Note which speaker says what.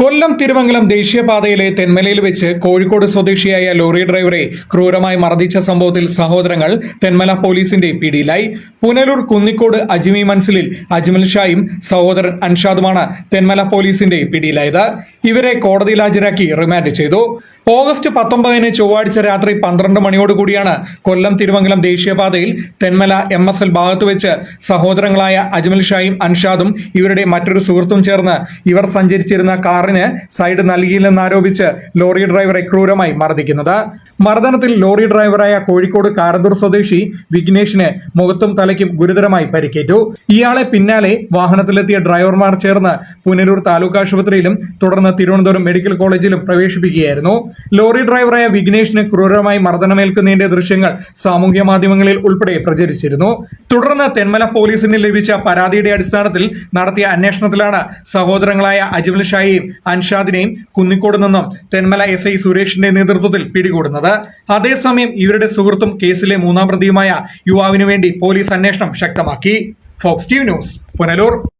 Speaker 1: കൊല്ലം തിരുമംഗലം ദേശീയപാതയിലെ തെന്മലയിൽ വെച്ച് കോഴിക്കോട് സ്വദേശിയായ ലോറി ഡ്രൈവറെ ക്രൂരമായി മർദ്ദിച്ച സംഭവത്തിൽ സഹോദരങ്ങൾ തെന്മല പോലീസിന്റെ പിടിയിലായി. പുനലൂർ കുന്നിക്കോട് അജ്മി മൻസിലിൽ അജ്മൽ ഷായും സഹോദരൻ അൻഷാദുമാണ് തെന്മല പോലീസിന്റെ പിടിയിലായത്. ഇവരെ കോടതിയിൽ ഹാജരാക്കി റിമാൻഡ് ചെയ്തു. ഓഗസ്റ്റ് പത്തൊമ്പതിന് ചൊവ്വാഴ്ച രാത്രി പന്ത്രണ്ട് മണിയോടുകൂടിയാണ് കൊല്ലം തിരുമംഗലം ദേശീയപാതയിൽ തെന്മല എം എസ് എൽ ഭാഗത്ത് വെച്ച് സഹോദരങ്ങളായ അജ്മൽ ഷായും അൻഷാദും ഇവരുടെ മറ്റൊരു സുഹൃത്തും ചേർന്ന് ഇവർ സഞ്ചരിച്ചിരുന്ന കാറിന് സൈഡ് നൽകിയില്ലെന്നാരോപിച്ച് ലോറി ഡ്രൈവറെ ക്രൂരമായി മർദ്ദിക്കുന്നത്. മർദ്ദനത്തിൽ ലോറി ഡ്രൈവറായ കോഴിക്കോട് കാരന്തൂർ സ്വദേശി വിഘ്നേഷിന് മുഖത്തും തലയ്ക്കും ഗുരുതരമായി പരിക്കേറ്റു. ഇയാളെ പിന്നാലെ വാഹനത്തിലെത്തിയ ഡ്രൈവർമാർ ചേർന്ന് പുനലൂർ താലൂക്ക് ആശുപത്രിയിലും തുടർന്ന് തിരുവനന്തപുരം മെഡിക്കൽ കോളേജിലും പ്രവേശിപ്പിക്കുകയായിരുന്നു. ലോറി ഡ്രൈവറായ വിഘ്നേഷിന് ക്രൂരമായി മർദ്ദനമേൽക്കുന്നതിന്റെ ദൃശ്യങ്ങൾ സാമൂഹ്യ മാധ്യമങ്ങളിൽ ഉൾപ്പെടെ പ്രചരിച്ചിരുന്നു. തുടർന്ന് തെന്മല പോലീസിന് ലഭിച്ച പരാതിയുടെ അടിസ്ഥാനത്തിൽ നടത്തിയ അന്വേഷണത്തിലാണ് സഹോദരങ്ങളായ അജ്മൽ ഷായെയും അൻഷാദിനെയും കുന്നിക്കോട് നിന്നും തെന്മല എസ് ഐ സുരേഷിന്റെ നേതൃത്വത്തിൽ പിടികൂടുന്നത്. അതേസമയം ഇവരുടെ സുഹൃത്തും കേസിലെ മൂന്നാം പ്രതിയുമായ യുവാവിനു വേണ്ടി പോലീസ് അന്വേഷണം ശക്തമാക്കി. Fox T news Punalur.